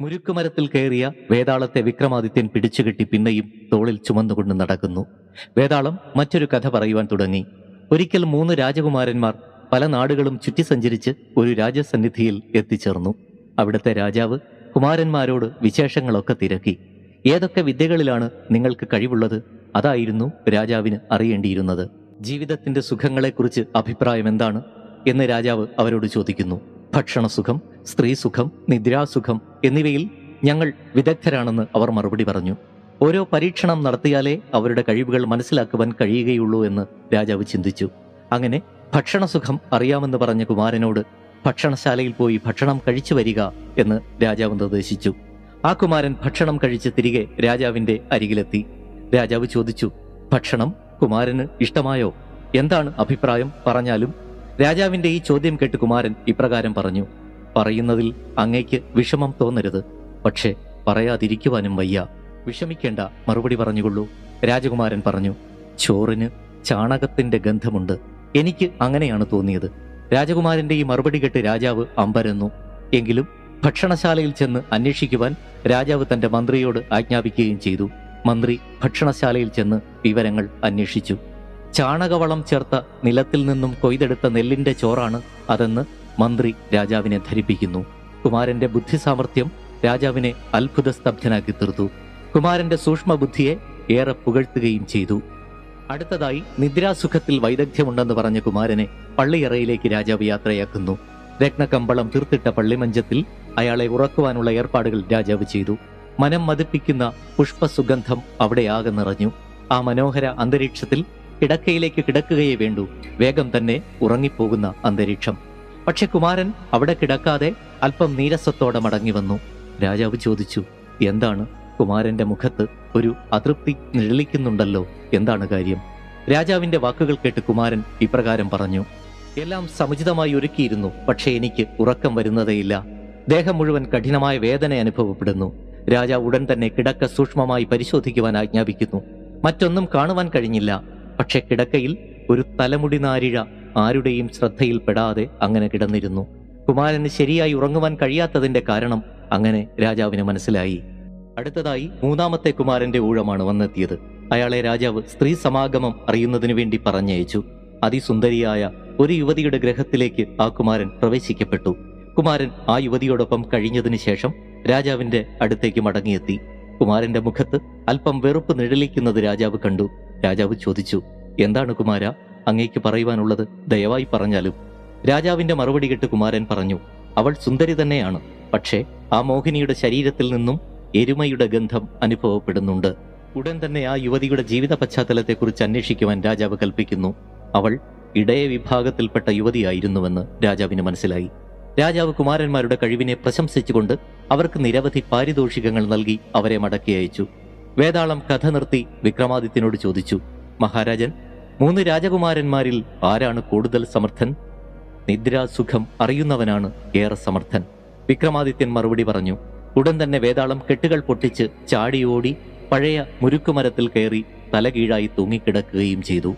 മുരുക്കുമരത്തിൽ കയറിയ വേതാളത്തെ വിക്രമാദിത്യൻ പിടിച്ചുകെട്ടി പിന്നെയും തോളിൽ ചുമന്നുകൊണ്ട് നടക്കുന്നു. വേതാളം മറ്റൊരു കഥ പറയുവാൻ തുടങ്ങി. ഒരിക്കൽ മൂന്ന് രാജകുമാരന്മാർ പല നാടുകളും ചുറ്റി സഞ്ചരിച്ച് ഒരു രാജസന്നിധിയിൽ എത്തിച്ചേർന്നു. അവിടുത്തെ രാജാവ് കുമാരന്മാരോട് വിശേഷങ്ങളൊക്കെ തിരക്കി. ഏതൊക്കെ വിദ്യകളിലാണ് നിങ്ങൾക്ക് കഴിവുള്ളത്? അതായിരുന്നു രാജാവിന് അറിയേണ്ടിയിരുന്നത്. ജീവിതത്തിന്റെ സുഖങ്ങളെക്കുറിച്ച് അഭിപ്രായം എന്താണ്? എന്ന് രാജാവ് അവരോട് ചോദിക്കുന്നു. ഭക്ഷണസുഖം സ്ത്രീസുഖം നിദ്രാസുഖം എന്നിവയിൽ ഞങ്ങൾ വിദഗ്ധരാണെന്ന് അവർ മറുപടി പറഞ്ഞു. ഓരോ പരീക്ഷണം നടത്തിയാലേ അവരുടെ കഴിവുകൾ മനസ്സിലാക്കുവാൻ കഴിയുകയുള്ളൂ എന്ന് രാജാവ് ചിന്തിച്ചു. അങ്ങനെ ഭക്ഷണസുഖം അറിയാമെന്ന് പറഞ്ഞ കുമാരനോട് ഭക്ഷണശാലയിൽ പോയി ഭക്ഷണം കഴിച്ചു വരിക എന്ന് രാജാവ് നിർദ്ദേശിച്ചു. ആ കുമാരൻ ഭക്ഷണം കഴിച്ച് തിരികെ രാജാവിന്റെ അരികിലെത്തി. രാജാവ് ചോദിച്ചു ഭക്ഷണം കുമാരന് ഇഷ്ടമായോ? എന്താണ് അഭിപ്രായം? പറഞ്ഞാലും രാജാവിന്റെ ഈ ചോദ്യം കേട്ട് കുമാരൻ ഇപ്രകാരം പറഞ്ഞു പറയുന്നതിൽ അങ്ങേക്ക് വിഷമം തോന്നരുത്. പക്ഷേ പറയാതിരിക്കുവാനും വയ്യ. വിഷമിക്കേണ്ട മറുപടി പറഞ്ഞുകൊള്ളൂ. രാജകുമാരൻ പറഞ്ഞു ചോറിന് ചാണകത്തിന്റെ ഗന്ധമുണ്ട്. എനിക്ക് അങ്ങനെയാണ് തോന്നിയത്. രാജകുമാരന്റെ ഈ മറുപടി കേട്ട് രാജാവ് അമ്പരന്നു. എങ്കിലും ഭക്ഷണശാലയിൽ ചെന്ന് അന്വേഷിക്കുവാൻ രാജാവ് തന്റെ മന്ത്രിയോട് ആജ്ഞാപിക്കുകയും ചെയ്തു. മന്ത്രി ഭക്ഷണശാലയിൽ ചെന്ന് വിവരങ്ങൾ അന്വേഷിച്ചു. ചാണകവളം ചേർത്ത നിലത്തിൽ നിന്നും കൊയ്തെടുത്ത നെല്ലിന്റെ ചോറാണ് അതെന്ന് മന്ത്രി രാജാവിനെ ധരിപ്പിക്കുന്നു. കുമാരന്റെ ബുദ്ധിസാമർഥ്യം രാജാവിനെ അത്ഭുത സ്തബ്ധനാക്കി തീർത്തു. കുമാരന്റെ സൂക്ഷ്മ ബുദ്ധിയെ ഏറെ പുകഴ്ത്തുകയും ചെയ്തു. അടുത്തതായി നിദ്രാസുഖത്തിൽ വൈദഗ്ധ്യമുണ്ടെന്ന് പറഞ്ഞ കുമാരനെ പള്ളിയറയിലേക്ക് രാജാവ് യാത്രയാക്കുന്നു. രത്നകമ്പളം തീർത്തിട്ട പള്ളിമഞ്ചത്തിൽ അയാളെ ഉറക്കുവാനുള്ള ഏർപ്പാടുകൾ രാജാവ് ചെയ്തു. മനം മതിപ്പിക്കുന്ന പുഷ്പസുഗന്ധം അവിടെയാകെ നിറഞ്ഞു. ആ മനോഹര അന്തരീക്ഷത്തിൽ കിടക്കയിലേക്ക് കിടക്കുകയേ വേണ്ടു. വേഗം തന്നെ ഉറങ്ങിപ്പോകുന്ന അന്തരീക്ഷം. പക്ഷെ കുമാരൻ അവിടെ കിടക്കാതെ അല്പം നീരസത്തോടെ മടങ്ങി വന്നു. രാജാവ് ചോദിച്ചു എന്താണ്? കുമാരന്റെ മുഖത്ത് ഒരു അതൃപ്തി നിഴലിക്കുന്നുണ്ടല്ലോ. എന്താണ് കാര്യം? രാജാവിന്റെ വാക്കുകൾ കേട്ട് കുമാരൻ ഇപ്രകാരം പറഞ്ഞു എല്ലാം സമുചിതമായി ഒരുക്കിയിരുന്നു പക്ഷേ എനിക്ക് ഉറക്കം വരുന്നതേയില്ല. ദേഹം മുഴുവൻ കഠിനമായ വേദന അനുഭവപ്പെടുന്നു. രാജാവ് ഉടൻ തന്നെ കിടക്ക സൂക്ഷ്മമായി പരിശോധിക്കുവാൻ ആജ്ഞാപിക്കുന്നു. മറ്റൊന്നും കാണുവാൻ കഴിഞ്ഞില്ല. പക്ഷെ കിടക്കയിൽ ഒരു തലമുടി നാരിഴ ആരുടെയും ശ്രദ്ധയിൽപ്പെടാതെ അങ്ങനെ കിടന്നിരുന്നു. കുമാരന് ശരിയായി ഉറങ്ങുവാൻ കഴിയാത്തതിന്റെ കാരണം അങ്ങനെ രാജാവിന് മനസ്സിലായി. അടുത്തതായി മൂന്നാമത്തെ കുമാരന്റെ ഊഴമാണ് വന്നെത്തിയത്. അയാളെ രാജാവ് സ്ത്രീ സമാഗമം അറിയുന്നതിനു വേണ്ടി പറഞ്ഞയച്ചു. അതിസുന്ദരിയായ ഒരു യുവതിയുടെ ഗ്രഹത്തിലേക്ക് ആ കുമാരൻ പ്രവേശിക്കപ്പെട്ടു. കുമാരൻ ആ യുവതിയോടൊപ്പം കഴിഞ്ഞതിനു ശേഷം രാജാവിന്റെ അടുത്തേക്ക് മടങ്ങിയെത്തി. കുമാരന്റെ മുഖത്ത് അല്പം വെറുപ്പ് നിഴലിക്കുന്നത് രാജാവ് കണ്ടു. രാജാവ് ചോദിച്ചു എന്താണ് കുമാര? അങ്ങേക്ക് പറയുവാനുള്ളത് ദയവായി പറഞ്ഞാലും. രാജാവിന്റെ മറുപടി കേട്ട് കുമാരൻ പറഞ്ഞു അവൾ സുന്ദരി തന്നെയാണ് പക്ഷേ ആ മോഹിനിയുടെ ശരീരത്തിൽ നിന്നും എരുമയുടെ ഗന്ധം അനുഭവപ്പെടുന്നുണ്ട്. ഉടൻ തന്നെ ആ യുവതിയുടെ ജീവിത പശ്ചാത്തലത്തെക്കുറിച്ച് അന്വേഷിക്കുവാൻ രാജാവ് കൽപ്പിക്കുന്നു. അവൾ ഇടയ വിഭാഗത്തിൽപ്പെട്ട യുവതിയായിരുന്നുവെന്ന് രാജാവിന് മനസ്സിലായി. രാജാവ് കുമാരന്മാരുടെ കഴിവിനെ പ്രശംസിച്ചുകൊണ്ട് അവർക്ക് നിരവധി പാരിതോഷികങ്ങൾ നൽകി അവരെ മടക്കി അയച്ചു. വേതാളം കഥ നിർത്തി വിക്രമാദിത്യനോട് ചോദിച്ചു മഹാരാജൻ മൂന്ന് രാജകുമാരന്മാരിൽ ആരാണ് കൂടുതൽ സമർത്ഥൻ? നിദ്രാസുഖം അറിയുന്നവനാണ് ഏറെ സമർത്ഥൻ. വിക്രമാദിത്യൻ മറുപടി പറഞ്ഞു ഉടൻ തന്നെ വേതാളം കെട്ടുകൾ പൊട്ടിച്ച് ചാടിയോടി പഴയ മുരുക്കുമരത്തിൽ കയറി തലകീഴായി തൂങ്ങിക്കിടക്കുകയും ചെയ്തു.